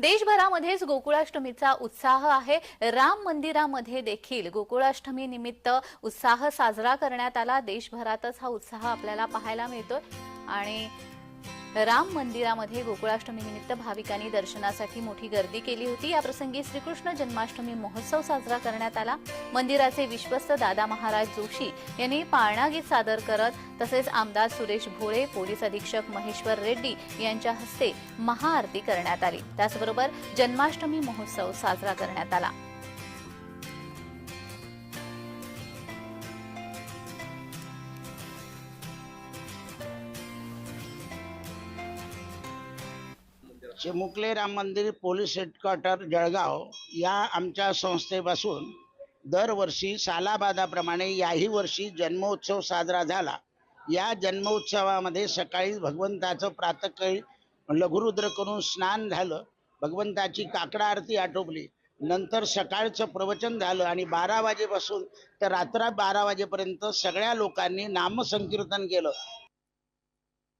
देशभरामध्येच गोकुळाष्टमीचा उत्साह आहे. राम मंदिरामध्ये देखील गोकुळाष्टमी निमित्त उत्साह साजरा करण्यात आला. देशभरातच हा उत्साह आपल्याला पाहायला मिळतोय. आणि राम मंदिरामध्ये गोकुळाष्टमी निमित्त भाविकांनी दर्शनासाठी मोठी गर्दी केली होती. या प्रसंगी श्रीकृष्ण जन्माष्टमी महोत्सव साजरा करण्यात आला. मंदिराचे विश्वस्त दादा महाराज जोशी यांनी पाळणा गीत सादर करत तसेच आमदार सुरेश भोळे पोलीस अधीक्षक महेश्वर रेड्डी यांच्या हस्ते महाआरती करण्यात आली. त्याचबरोबर जन्माष्टमी महोत्सव साजरा करण्यात आला. चिमुकले राम मंदिर पोलीस हेडक्वार्टर जळगाव या आमच्या संस्थेपासून दरवर्षी सालाबादाप्रमाणे याही वर्षी जन्मोत्सव साजरा झाला. या जन्मोत्सवामध्ये सकाळी भगवंताचं प्रातःकाळी लघुरुद्र करून स्नान झालं. भगवंताची काकडा आरती आटोपली. नंतर सकाळचं प्रवचन झालं आणि बारा वाजेपासून तर रात्र बारा वाजेपर्यंत सगळ्या लोकांनी नामसंकीर्तन केलं.